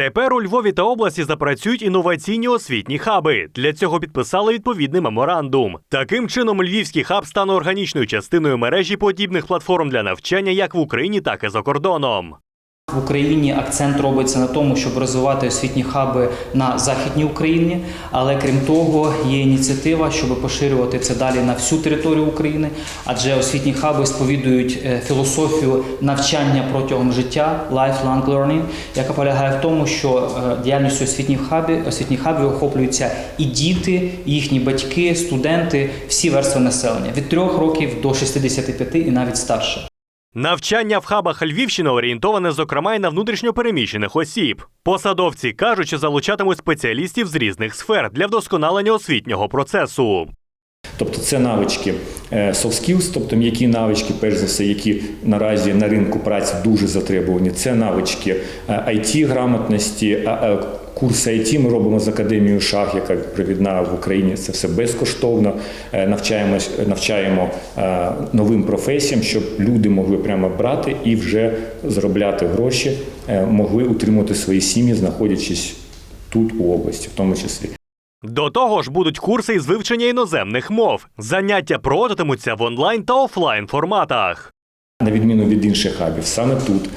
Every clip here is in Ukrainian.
Тепер у Львові та області запрацюють інноваційні освітні хаби. Для цього підписали відповідний меморандум. Таким чином, львівський хаб стане органічною частиною мережі подібних платформ для навчання як в Україні, так і за кордоном. В Україні акцент робиться на тому, щоб розвивати освітні хаби на західній Україні. Але крім того, є ініціатива, щоб поширювати це далі на всю територію України, адже освітні хаби сповідують е, філософію навчання протягом життя lifelong learning, яка полягає в тому, що е, діяльністю освітніх хабів освітніх хабів охоплюються і діти, і їхні батьки, студенти, всі верстви населення від 3 років до 65 і навіть старше. Навчання в хабах Львівщини орієнтоване, зокрема, й на внутрішньопереміщених осіб. Посадовці кажуть, що залучатимуть спеціалістів з різних сфер для вдосконалення освітнього процесу. Тобто це навички е, soft skills, тобто м'які навички, перш за все, які наразі на ринку праці дуже затребувані. Це навички it грамотності, а- а курси IT ми робимо з академією шах, яка провідна в Україні. Це все безкоштовно. Е, Навчаємось, навчаємо е, новим професіям, щоб люди могли прямо брати і вже заробляти гроші, е, могли утримувати свої сім'ї, знаходячись тут у області, в тому числі. До того ж, будуть курси із вивчення іноземних мов. Заняття проводитимуться в онлайн та офлайн форматах. На відміну від інших хабів, саме тут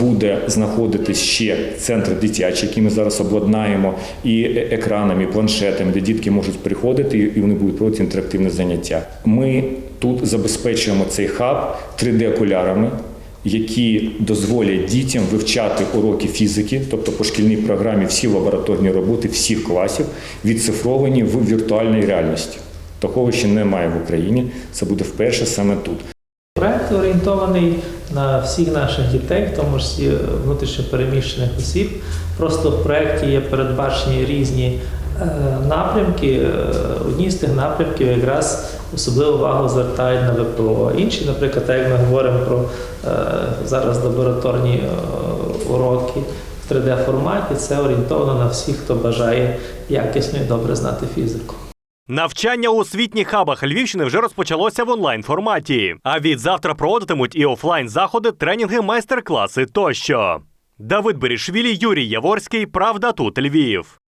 буде знаходитись ще центр дитячий, який ми зараз обладнаємо, і е- екранами, і планшетами, де дітки можуть приходити і вони будуть проводити інтерактивне заняття. Ми тут забезпечуємо цей хаб 3D-окулярами, які дозволять дітям вивчати уроки фізики, тобто по шкільній програмі всі лабораторні роботи всіх класів відцифровані в віртуальній реальності. Такого ще немає в Україні. Це буде вперше саме тут. Проект орієнтований на всіх наших дітей, в тому числі внутрішньопереміщених осіб. Просто в проєкті є передбачені різні е, напрямки. Е, Одні з тих напрямків якраз особливу увагу звертають на ВПО. Інші, наприклад, як ми говоримо про е, зараз лабораторні е, уроки в 3D-форматі, це орієнтовано на всіх, хто бажає якісно і добре знати фізику. Навчання у освітніх хабах Львівщини вже розпочалося в онлайн форматі. А від завтра проводитимуть і офлайн заходи, тренінги, майстер-класи тощо. Давид Берішвілі, Юрій Яворський. Правда тут Львів.